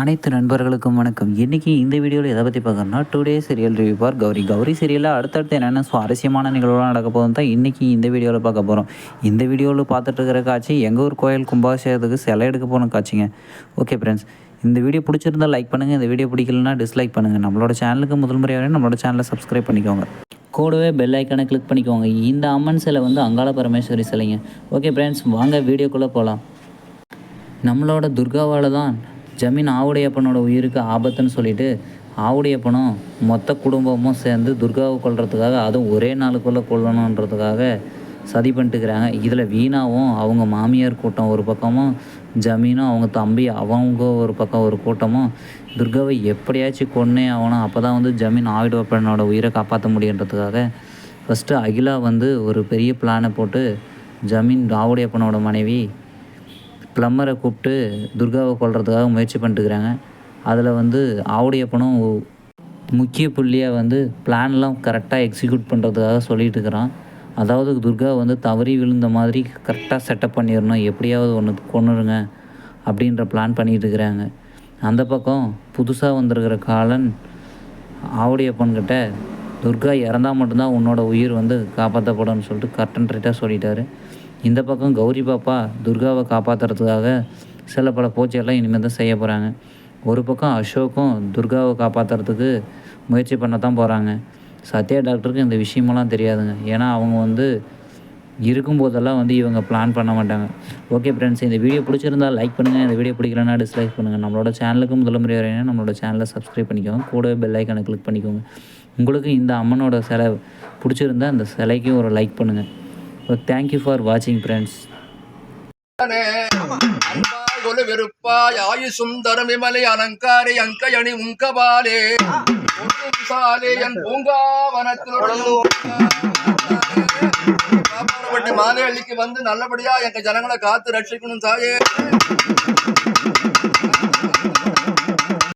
அனைத்து நண்பர்களுக்கும் வணக்கம். இன்றைக்கி இந்த வீடியோவில் எதை பற்றி பார்க்கணும்னா டூ டே சீரியல் ரிவ்யூ பார் கௌரி கௌரி சீரியலில் அடுத்தடுத்து என்னென்ன சுவாரஸ்யமான நிகழ்வுலாம் நடக்க போதும் தான் இன்றைக்கி இந்த வீடியோவில் பார்க்க போகிறோம் இந்த வீடியோவில் பார்த்துட்டு இருக்கிற காட்சி எங்கள் ஊர் கோயில் கும்பாபிஷேகத்துக்கு சிலை எடுக்க போன காட்சிங்க. ஓகே ஃப்ரெண்ட்ஸ் இந்த வீடியோ பிடிச்சிருந்தா லைக் பண்ணுங்கள் இந்த வீடியோ பிடிக்கலனா டிஸ்லைக் பண்ணுங்கள் நம்மளோட சேனலுக்கு முதல் முறையாக நம்மளோட சேனலை சப்ஸ்கிரைப் பண்ணிக்கோங்க. கூடவே பெல் ஐக்கானை கிளிக் பண்ணிக்கோங்க. இந்த அம்மன் சிலை வந்து அங்காள பரமேஸ்வரி சிலைங்க. ஓகே ஃப்ரெண்ட்ஸ் வாங்க வீடியோக்குள்ளே போகலாம் நம்மளோட துர்காவால் தான் ஜமீன் ஆவுடையப்பனோட உயிருக்கு ஆபத்துன்னு சொல்லிட்டு ஆவுடையப்பனும் மொத்த குடும்பமும் சேர்ந்து துர்காவை கொல்றதுக்காக அதுவும் ஒரே நாளுக்குள்ளே கொல்லணுன்றதுக்காக சதி பண்ணிட்டுக்கிறாங்க. இதில் வீணாவும் அவங்க மாமியார் கூட்டம் ஒரு பக்கமும் ஜமீனும் அவங்க தம்பி அவங்க ஒரு பக்கம் ஒரு கூட்டமும் துர்காவை எப்படியாச்சும் கொன்னே ஆகணும். அப்போ தான் வந்து ஜமீன் ஆவிடப்பனோட உயிரை காப்பாற்ற முடியுன்றதுக்காக ஃபஸ்ட்டு அகிலா வந்து ஒரு பெரிய பிளானை போட்டு ஜமீன் ஆவுடையப்பனோட மனைவி ப்ளம்பரை கூப்பிட்டு துர்காவை கொல்றதுக்காக முயற்சி பண்ணிட்டுக்கிறாங்க அதில் வந்து ஆவுடையப்பனும் முக்கிய புள்ளியாக வந்து பிளான்லாம் கரெக்டாக எக்ஸிக்யூட் பண்ணுறதுக்காக சொல்லிட்டு இருக்கிறான் அதாவது துர்கா வந்து தவறி விழுந்த மாதிரி கரெக்டாக செட்டப் பண்ணிடணும். எப்படியாவது ஒன்று கொண்டுருங்க அப்படின்ற பிளான் பண்ணிகிட்டு இருக்கிறாங்க அந்த பக்கம் புதுசாக வந்திருக்கிற காலன் ஆவுடையப்பன்கிட்ட துர்கா இறந்தால் மட்டும்தான் உன்னோட உயிர் வந்து காப்பாற்றப்படும்னு சொல்லிட்டு கரெக்ட் ரைட்டாக சொல்லிட்டாரு. இந்த பக்கம் கௌரி பாப்பா துர்காவை காப்பாற்றுறதுக்காக சில பல பூஜையெல்லாம் இனிமேல் தான் செய்ய போகிறாங்க ஒரு பக்கம் அசோக்கும் துர்காவை காப்பாற்றுறதுக்கு முயற்சி பண்ண தான் போகிறாங்க சத்யா டாக்டருக்கு இந்த விஷயமெல்லாம் தெரியாதுங்க. ஏன்னா அவங்க வந்து இருக்கும்போதெல்லாம் வந்து இவங்க பிளான் பண்ண மாட்டாங்க. ஓகே ஃப்ரெண்ட்ஸ் இந்த வீடியோ பிடிச்சிருந்தா லைக் பண்ணுங்கள் இந்த வீடியோ பிடிக்கலன்னா டிஸ்லைக் பண்ணுங்கள் நம்மளோட சேனலுக்கு முதல் முறை வரையினா நம்மளோட சேனலை சப்ஸ்கிரைப் பண்ணிக்கோங்க. கூட பெல் ஐக்கானை கிளிக் பண்ணிக்கோங்க. உங்களுக்கு இந்த அம்மனோட சிலை பிடிச்சிருந்தா அந்த சிலைக்கும் ஒரு லைக் பண்ணுங்கள் தேங்க்யூ ஃபார் வாட்சிங் ஃப்ரெண்ட்ஸ் கொலு வெறுப்பாய் ஆயு சுந்தரம் விமலை அலங்காரி அங்கயணி உங்கபாலே. சாலே என் பூங்காவனத்தில் காப்பாறப்பட்டு மாலையள்ளிக்கு வந்து நல்லபடியா எங்க ஜனங்களை காத்து ரட்சிக்கணும் தாயே.